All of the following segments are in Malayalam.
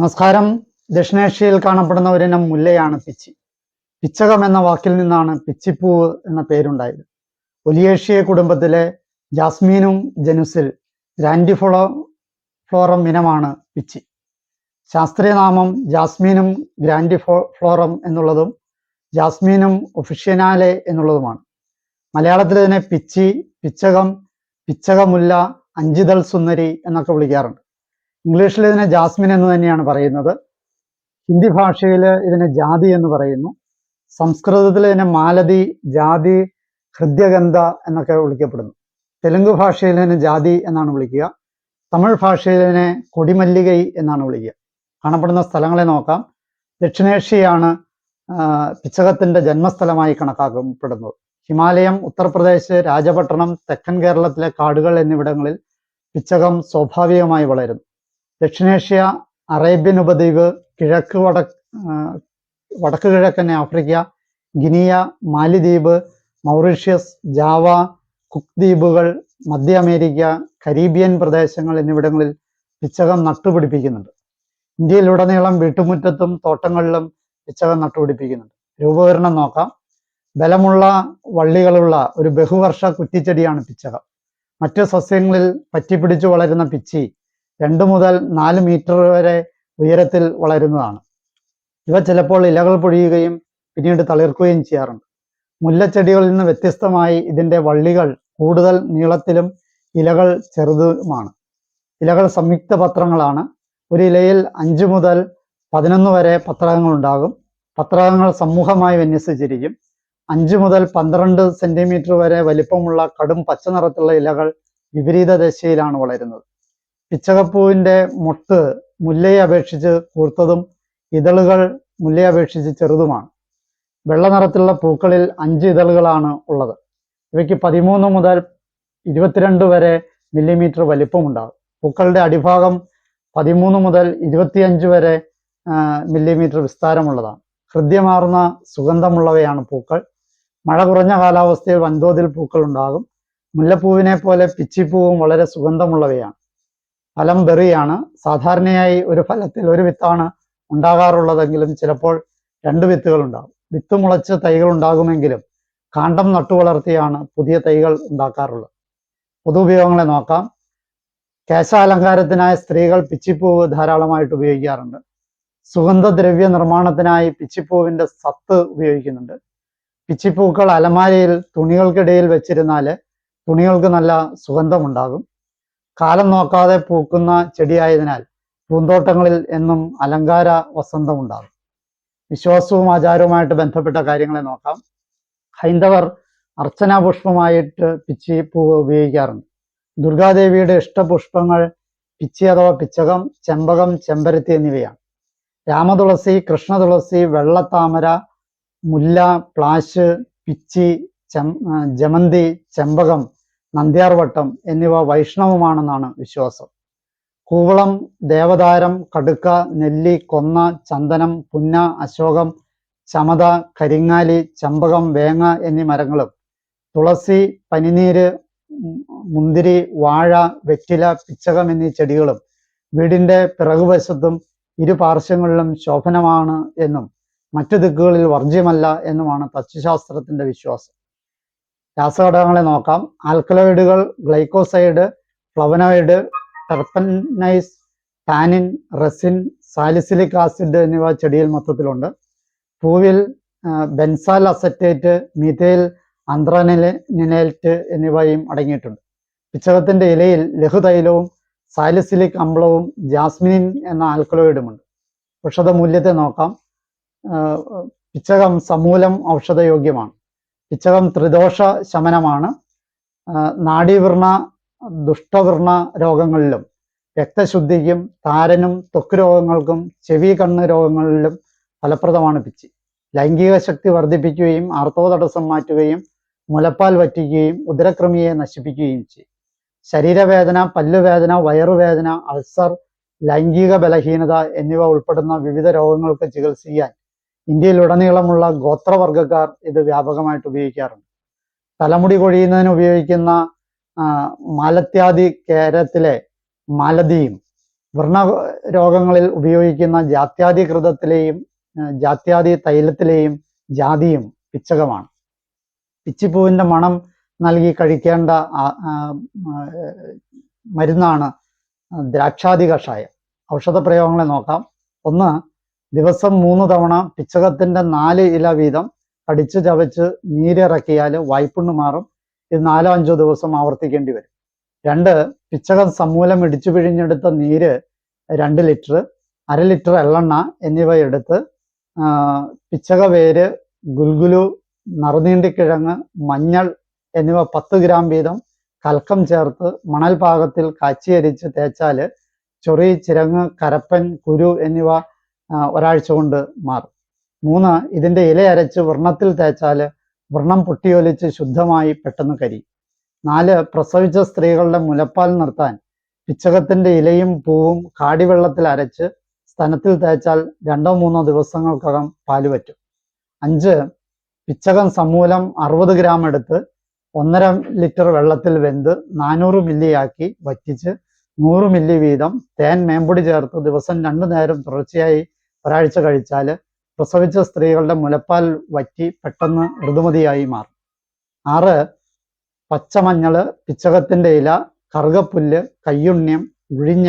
നമസ്കാരം. ദക്ഷിണേഷ്യയിൽ കാണപ്പെടുന്ന ഒരിനം മുല്ലയാണ് പിച്ചി. പിച്ചകം എന്ന വാക്കിൽ നിന്നാണ് പിച്ചിപ്പൂവ് എന്ന പേരുണ്ടായത്. ഒലിയേഷ്യ കുടുംബത്തിലെ ജാസ്മീനും ജനുസിൽ ഗ്രാൻഡിഫ്ലോ ഫ്ലോറം ഇനമാണ് പിച്ചി. ശാസ്ത്രീയ നാമം ജാസ്മീനും ഗ്രാൻഡിഫോ ഫ്ലോറം എന്നുള്ളതും ജാസ്മീനും ഒഫിഷ്യനാലെ എന്നുള്ളതുമാണ്. മലയാളത്തിൽ ഇതിനെ പിച്ചി പിച്ചകം പിച്ചകമുല്ല അഞ്ചിതൾ സുന്ദരി എന്നൊക്കെ വിളിക്കാറുണ്ട്. ഇംഗ്ലീഷിൽ ഇതിനെ ജാസ്മിൻ എന്ന് തന്നെയാണ് പറയുന്നത്. ഹിന്ദി ഭാഷയിൽ ഇതിനെ ജാതി എന്ന് പറയുന്നു. സംസ്കൃതത്തിൽ ഇതിനെ മാലതി ജാതി ഹൃദ്യഗന്ധ എന്നൊക്കെ വിളിക്കപ്പെടുന്നു. തെലുങ്ക് ഭാഷയിൽ ഇതിനെ ജാതി എന്നാണ് വിളിക്കുക. തമിഴ് ഭാഷയിൽ ഇതിനെ കൊടിമല്ലികൈ എന്നാണ് വിളിക്കുക. കാണപ്പെടുന്ന സ്ഥലങ്ങളെ നോക്കാം. ദക്ഷിണേഷ്യയാണ് പിച്ചകത്തിന്റെ ജന്മസ്ഥലമായി കണക്കാക്കപ്പെടുന്നത്. ഹിമാലയം ഉത്തർപ്രദേശ് രാജപട്ടണം തെക്കൻ കേരളത്തിലെ കാടുകൾ എന്നിവിടങ്ങളിൽ പിച്ചകം സ്വാഭാവികമായി വളരുന്നു. ദക്ഷിണേഷ്യ അറേബ്യൻ ഉപദ്വീപ് കിഴക്ക് വടക്ക് വടക്ക് കിഴക്കൻ ആഫ്രിക്ക ഗിനിയ മാലിദ്വീപ് മൗറീഷ്യസ് ജാവ കുക്ക് ദ്വീപുകൾ മധ്യ അമേരിക്ക കരീബിയൻ പ്രദേശങ്ങൾ എന്നിവിടങ്ങളിൽ പിച്ചകം നട്ടുപിടിപ്പിക്കുന്നുണ്ട്. ഇന്ത്യയിലുടനീളം വീട്ടുമുറ്റത്തും തോട്ടങ്ങളിലും പിച്ചകം നട്ടുപിടിപ്പിക്കുന്നുണ്ട്. രൂപകരണം നോക്കാം. ബലമുള്ള വള്ളികളുള്ള ഒരു ബഹുവർഷ കുറ്റിച്ചെടിയാണ് പിച്ചകം. മറ്റു സസ്യങ്ങളിൽ പറ്റിപ്പിടിച്ചു വളരുന്ന പിച്ചി രണ്ട് മുതൽ നാല് മീറ്റർ വരെ ഉയരത്തിൽ വളരുന്നതാണ്. ഇവ ചിലപ്പോൾ ഇലകൾ പൊഴിയുകയും പിന്നീട് തളിർക്കുകയും ചെയ്യാറുണ്ട്. മുല്ലച്ചെടികളിൽ നിന്ന് വ്യത്യസ്തമായി ഇതിന്റെ വള്ളികൾ കൂടുതൽ നീളത്തിലും ഇലകൾ ചെറുതുമാണ്. ഇലകൾ സംയുക്ത പത്രങ്ങളാണ്. ഒരു ഇലയിൽ അഞ്ച് മുതൽ പതിനൊന്ന് വരെ പത്രകങ്ങൾ ഉണ്ടാകും. പത്രകങ്ങൾ സമൂഹമായി വിന്യസിച്ചിരിക്കും. അഞ്ച് മുതൽ പന്ത്രണ്ട് സെന്റിമീറ്റർ വരെ വലിപ്പമുള്ള കടും പച്ച നിറത്തിലുള്ള ഇലകൾ വിപരീത ദശയിലാണ് വളരുന്നത്. പിച്ചകപ്പൂവിന്റെ മൊട്ട് മുല്ലയെ അപേക്ഷിച്ച് കൂർത്തതും ഇതളുകൾ മുല്ലയെ അപേക്ഷിച്ച് ചെറുതുമാണ്. വെള്ള നിറത്തിലുള്ള പൂക്കളിൽ അഞ്ച് ഇതളുകളാണ് ഉള്ളത്. ഇവയ്ക്ക് പതിമൂന്ന് മുതൽ ഇരുപത്തിരണ്ട് വരെ മില്ലിമീറ്റർ വലിപ്പമുണ്ടാകും. പൂക്കളുടെ അടിഭാഗം പതിമൂന്ന് മുതൽ ഇരുപത്തിയഞ്ച് വരെ മില്ലിമീറ്റർ വിസ്താരമുള്ളതാണ്. ഹൃദ്യമാർന്ന സുഗന്ധമുള്ളവയാണ് പൂക്കൾ. മഴ കുറഞ്ഞ കാലാവസ്ഥയിൽ വൻതോതിൽ പൂക്കൾ ഉണ്ടാകും. മുല്ലപ്പൂവിനെ പോലെ പിച്ചിപ്പൂവും വളരെ സുഗന്ധമുള്ളവയാണ്. ഫലം ബെറിയാണ് സാധാരണയായി ഒരു ഫലത്തിൽ ഒരു വിത്താണ് ഉണ്ടാകാറുള്ളതെങ്കിലും ചിലപ്പോൾ രണ്ട് വിത്തുകൾ ഉണ്ടാകും വിത്ത് മുളച്ച് തൈകൾ ഉണ്ടാകുമെങ്കിലും കാണ്ടം നട്ടുവളർത്തിയാണ് പുതിയ തൈകൾ ഉണ്ടാക്കാറുള്ളത്. പൊതു ഉപയോഗങ്ങളെ നോക്കാം. കേശാലങ്കാരത്തിനായി സ്ത്രീകൾ പിച്ചിപ്പൂവ് ധാരാളമായിട്ട് ഉപയോഗിക്കാറുണ്ട്. സുഗന്ധദ്രവ്യ നിർമ്മാണത്തിനായി പിച്ചിപ്പൂവിന്റെ സത്ത് ഉപയോഗിക്കുന്നുണ്ട്. പിച്ചിപ്പൂക്കൾ അലമാരയിൽ തുണികൾക്കിടയിൽ വെച്ചിരുന്നാൽ തുണികൾക്ക് നല്ല സുഗന്ധമുണ്ടാകും. കാലം നോക്കാതെ പൂക്കുന്ന ചെടിയായതിനാൽ പൂന്തോട്ടങ്ങളിൽ എന്നും അലങ്കാര വസന്തമുണ്ടാകും. വിശ്വാസവും ആചാരവുമായിട്ട് ബന്ധപ്പെട്ട കാര്യങ്ങളെ നോക്കാം. ഹൈന്ദവർ അർച്ചനാ പുഷ്പമായിട്ട് പിച്ചി പൂവ് ഉപയോഗിക്കാറുണ്ട്. ദുർഗാദേവിയുടെ ഇഷ്ടപുഷ്പങ്ങൾ പിച്ചി അഥവാ പിച്ചകം ചെമ്പകം ചെമ്പരത്തി എന്നിവയാണ്. രാമതുളസി കൃഷ്ണതുളസി വെള്ളത്താമര മുല്ല പ്ലാശ് പിച്ചി ചെം ജമന്തി ചെമ്പകം നന്ദ്യാർവട്ടം എന്നിവ വൈഷ്ണവമാണെന്നാണ് വിശ്വാസം. കൂവളം ദേവദാരം കടുക്ക നെല്ലി കൊന്ന ചന്ദനം പുന്ന അശോകം ചമത കരിങ്ങാലി ചമ്പകം വേങ്ങ എന്നീ മരങ്ങളും തുളസി പനിനീര് മുന്തിരി വാഴ വെറ്റില പിച്ചകം എന്നീ ചെടികളും വീടിന്റെ പിറകുവശത്തും ഇരു പാർശ്വങ്ങളിലും ശോഭനമാണ് എന്നും മറ്റു ദിക്കുകളിൽ വർജ്യമല്ല എന്നുമാണ് തച്ചുശാസ്ത്രത്തിന്റെ വിശ്വാസം. രാസഘടകങ്ങളെ നോക്കാം. ആൽക്കലോയിഡുകൾ glycoside flavonoid terpenes tannin resin salicylic acid എന്നിവ ചെടിയിൽ മൊത്തത്തിലുണ്ട്. പൂവിൽ ബെൻസാൽ അസറ്റേറ്റ് മീഥൈൽ ആന്ത്രനിലേറ്റ് എന്നിവയും അടങ്ങിയിട്ടുണ്ട്. പിച്ചകത്തിന്റെ ഇലയിൽ ലഘുതൈലവും സാലിസിലിക് അമ്ലവും ജാസ്മിനിൻ എന്ന ആൽക്കലോയിഡുമുണ്ട്. ഔഷധ മൂല്യത്തെ നോക്കാം പിച്ചകം സമൂലം ഔഷധയോഗ്യമാണ്. പിച്ചകം ത്രിദോഷ ശമനമാണ്. നാഡീവൃണ ദുഷ്ടവൃണ രോഗങ്ങളിലും രക്തശുദ്ധിക്കും താരനും ത്വക്ക് രോഗങ്ങൾക്കും ചെവി കണ്ണ് രോഗങ്ങളിലും ഫലപ്രദമാണ് പിച്ചി. ലൈംഗിക ശക്തി വർദ്ധിപ്പിക്കുകയും ആർത്തവ തടസ്സം മാറ്റുകയും മുലപ്പാൽ വറ്റിക്കുകയും ഉദരക്രമിയെ നശിപ്പിക്കുകയും ചെയ്യും. ശരീരവേദന പല്ലുവേദന വയറുവേദന അൾസർ ലൈംഗിക ബലഹീനത എന്നിവ ഉൾപ്പെടുന്ന വിവിധ രോഗങ്ങൾക്ക് ചികിത്സിക്കാൻ ഇന്ത്യയിലുടനീളമുള്ള ഗോത്രവർഗക്കാർ ഇത് വ്യാപകമായിട്ട് ഉപയോഗിക്കാറുണ്ട്. തലമുടി കൊഴിയുന്നതിന് ഉപയോഗിക്കുന്ന മാലത്യാദി കേരത്തിലെ മാലതിയും വ്രണ രോഗങ്ങളിൽ ഉപയോഗിക്കുന്ന ജാത്യാദി കൃതത്തിലെയും ജാത്യാദി തൈലത്തിലെയും ജാതിയും പിച്ചകമാണ്. പിച്ചിപ്പൂവിന്റെ മണം നൽകി കഴിക്കേണ്ട മരുന്നാണ് ദ്രാക്ഷാദി കഷായം ഔഷധ പ്രയോഗങ്ങളെ നോക്കാം. ഒന്ന് ദിവസം മൂന്ന് തവണ പിച്ചകത്തിന്റെ നാല് ഇല വീതം കടിച്ചു ചവച്ച് നീരിറക്കിയാൽ വായ്പുണ്ണ് മാറും. ഇത് നാലോ അഞ്ചോ ദിവസം ആവർത്തിക്കേണ്ടി വരും. രണ്ട് പിച്ചകം സമൂലം ഇടിച്ചു പിഴിഞ്ഞെടുത്ത നീര് രണ്ട് ലിറ്റർ അര ലിറ്റർ എള്ളെണ്ണ എന്നിവ എടുത്ത് പിച്ചക വേര് ഗുൽഗുലു നറുനീണ്ടിക്കിഴങ്ങ് മഞ്ഞൾ എന്നിവ പത്ത് ഗ്രാം വീതം കൽക്കം ചേർത്ത് മണൽ പാകത്തിൽ കാച്ചിയരിച്ച് തേച്ചാൽ ചൊറി ചിരങ്ങ് കരപ്പൻ കുരു എന്നിവ ഒരാഴ്ച കൊണ്ട് മാറും. മൂന്ന് ഇതിന്റെ ഇല അരച്ച് വ്രണത്തിൽ തേച്ചാൽ വ്രണം പൊട്ടിയൊലിച്ച് ശുദ്ധമായി പെട്ടെന്ന് കരിയും. നാല് പ്രസവിച്ച സ്ത്രീകളുടെ മുലപ്പാൽ നിർത്താൻ പിച്ചകത്തിന്റെ ഇലയും പൂവും കാടിവെള്ളത്തിൽ അരച്ച് സ്തനത്തിൽ തേച്ചാൽ രണ്ടോ മൂന്നോ ദിവസങ്ങൾക്കകം പാൽ പറ്റും. അഞ്ച് പിച്ചകം സമൂലം അറുപത് ഗ്രാം എടുത്ത് ഒന്നര ലിറ്റർ വെള്ളത്തിൽ വെന്ത് നാനൂറ് മില്ലിയാക്കി വറ്റിച്ച് നൂറ് മില്ലി വീതം തേൻ മേമ്പൊടി ചേർത്ത് ദിവസം രണ്ടു നേരം തുടർച്ചയായി ഒരാഴ്ച കഴിച്ചാൽ പ്രസവിച്ച സ്ത്രീകളുടെ മുലപ്പാൽ വറ്റി പെട്ടെന്ന് ഋതുമതിയായി മാറും. ആറ് പച്ചമഞ്ഞൾ പിച്ചകത്തിന്റെ ഇല കറുകപ്പുല്ല് കയ്യുണ്യം ഉഴിഞ്ഞ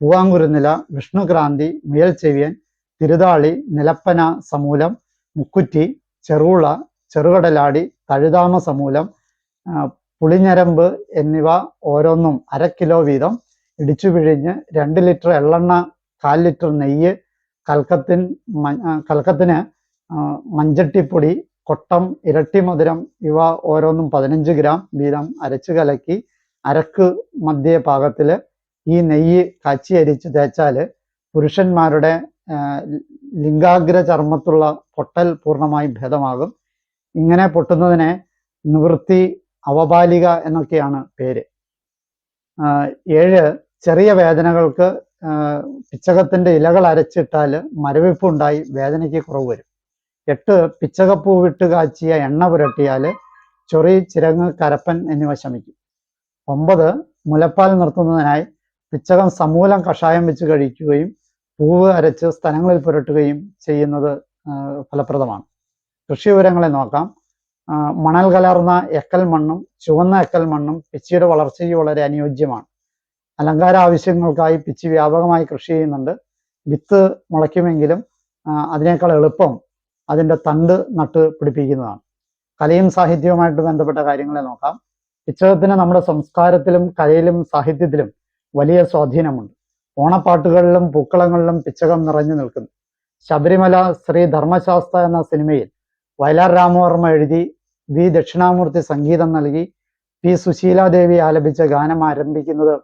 പൂവാങ്കുരുന്നില വിഷ്ണുക്രാന്തി മുയൽ ചെവിയൻ തിരുതാളി നിലപ്പന സമൂലം മുക്കുറ്റി ചെറുള ചെറുകടലാടി തഴുതാമ സമൂലം പുളിഞ്ഞരമ്പ് എന്നിവ ഓരോന്നും അര കിലോ വീതം ഇടിച്ചു പിഴിഞ്ഞ് രണ്ട് ലിറ്റർ എള്ളെണ്ണ കാൽ ലിറ്റർ നെയ്യ് കൽക്കത്തിൻ കൽക്കത്തിന് മഞ്ചട്ടിപ്പൊടി കൊട്ടം ഇരട്ടി മധുരം ഇവ ഓരോന്നും പതിനഞ്ച് ഗ്രാം വീതം അരച്ച് കലക്കി അരക്ക് മധ്യ പാകത്തിൽ ഈ നെയ്യ് കാച്ചി അരിച്ച് തേച്ചാൽ പുരുഷന്മാരുടെ ലിംഗാഗ്ര ചർമ്മത്തുള്ള പൊട്ടൽ പൂർണമായി ഭേദമാകും. ഇങ്ങനെ പൊട്ടുന്നതിനെ നിവൃത്തി അവബാലിക എന്നൊക്കെയാണ് പേര്. ഏഴ് ചെറിയ വേദനകൾക്ക് പിച്ചകത്തിന്റെ ഇലകൾ അരച്ചിട്ടാൽ മരവിപ്പുണ്ടായി വേദനയ്ക്ക് കുറവ് വരും. എട്ട് പിച്ചകപ്പൂവിട്ട് കാച്ചിയ എണ്ണ പുരട്ടിയാൽ ചൊറി ചിരങ്ങ് കരപ്പൻ എന്നിവ ശമിക്കും. ഒമ്പത് മുലപ്പാൽ നിർത്തുന്നതിനായി പിച്ചകം സമൂലം കഷായം വെച്ച് കഴിക്കുകയും പൂവ് അരച്ച് സ്ഥലങ്ങളിൽ പുരട്ടുകയും ചെയ്യുന്നത് ഫലപ്രദമാണ്. കൃഷി വിവരങ്ങളെ നോക്കാം. മണൽ കലർന്ന എക്കൽ മണ്ണും ചുവന്ന എക്കൽ മണ്ണും പിച്ചിയുടെ വളർച്ചയ്ക്ക് വളരെ അനുയോജ്യമാണ്. അലങ്കാര ആവശ്യങ്ങൾക്കായി പിച്ചി വ്യാപകമായി കൃഷി ചെയ്യുന്നുണ്ട്. വിത്ത് മുളയ്ക്കുമെങ്കിലും അതിനേക്കാൾ എളുപ്പം അതിന്റെ തണ്ട് നട്ട് പിടിപ്പിക്കുന്നതാണ്. കലയും സാഹിത്യവുമായിട്ട് ബന്ധപ്പെട്ട കാര്യങ്ങളെ നോക്കാം. പിച്ചകത്തിന് നമ്മുടെ സംസ്കാരത്തിലും കലയിലും സാഹിത്യത്തിലും വലിയ സ്വാധീനമുണ്ട്. ഓണപ്പാട്ടുകളിലും പൂക്കളങ്ങളിലും പിച്ചകം നിറഞ്ഞു നിൽക്കുന്നു. ശബരിമല ശ്രീ ധർമ്മശാസ്ത്ര എന്ന സിനിമയിൽ വയലാർ രാമവർമ്മ എഴുതി വി ദക്ഷിണാമൂർത്തി സംഗീതം നൽകി പി സുശീലാദേവി ആലപിച്ച ഗാനം ആരംഭിക്കുന്നത്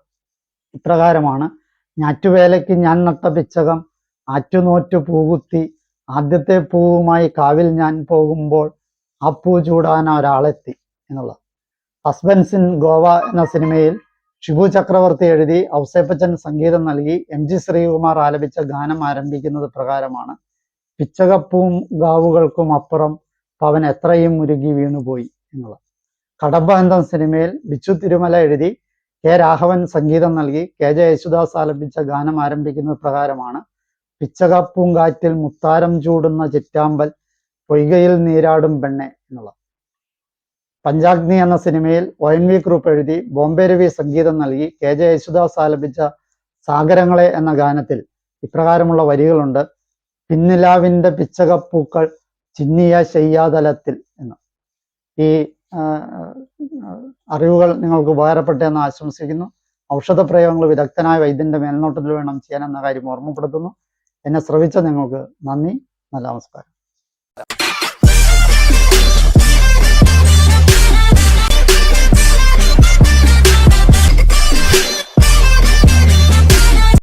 ഇപ്രകാരമാണ്. ഞാറ്റുവേലയ്ക്ക് ഞാൻ നട്ട പിച്ചകം ആറ്റുനോറ്റു പൂകുത്തി ആദ്യത്തെ പൂവുമായി കാവിൽ ഞാൻ പോകുമ്പോൾ ആ പൂ ചൂടാൻ ഒരാളെത്തി എന്നുള്ളത്. ഹസ്ബൻഡ്സ് ഇൻ ഗോവ എന്ന സിനിമയിൽ ഷിബു ചക്രവർത്തി എഴുതി ഔസേപ്പച്ചൻ സംഗീതം നൽകി എം ജി ശ്രീകുമാർ ആലപിച്ച ഗാനം ആരംഭിക്കുന്നത് പ്രകാരമാണ്. പിച്ചകപ്പൂം ഗാവുകൾക്കും അപ്പുറം പവൻ എത്രയും മുരുകി വീണുപോയി എന്നുള്ളത്. കടമ്പ എന്ന സിനിമയിൽ ബിച്ചു തിരുമല എഴുതി കെ രാഘവൻ സംഗീതം നൽകി. കെ ജെ യേശുദാസ് ആലപിച്ച ഗാനം ആരംഭിക്കുന്ന പ്രകാരമാണ്. പിച്ചകപ്പൂങ്കാറ്റിൽ മുത്താരം ചൂടുന്ന ചിറ്റാമ്പൽ പൊയ്കയിൽ നീരാടും പെണ്ണെ എന്നുള്ളത്. പഞ്ചാഗ്നി എന്ന സിനിമയിൽ ഒ എൻ വി ഗ്രൂപ്പ് എഴുതി ബോംബെ രവി സംഗീതം നൽകി. കെ ജെ യേശുദാസ് ആലപിച്ച സാഗരങ്ങളെ എന്ന ഗാനത്തിൽ ഇപ്രകാരമുള്ള വരികളുണ്ട്. പിന്നിലാവിന്റെ പിച്ചകപ്പൂക്കൾ ചിന്നിയ ശയ്യാതലത്തിൽ എന്ന്. ഈ അറിവുകൾ നിങ്ങൾക്ക് ഉപകാരപ്പെട്ടെന്ന് ആശംസിക്കുന്നു. ഔഷധ പ്രയോഗങ്ങൾ വിദഗ്ധനായ വൈദ്യന്റെ മേൽനോട്ടത്തിൽ വേണം ചെയ്യാൻ എന്ന കാര്യം ഓർമ്മപ്പെടുത്തുന്നു. എന്നെ ശ്രവിച്ച നിങ്ങൾക്ക് നന്ദി. നല്ല നമസ്കാരം.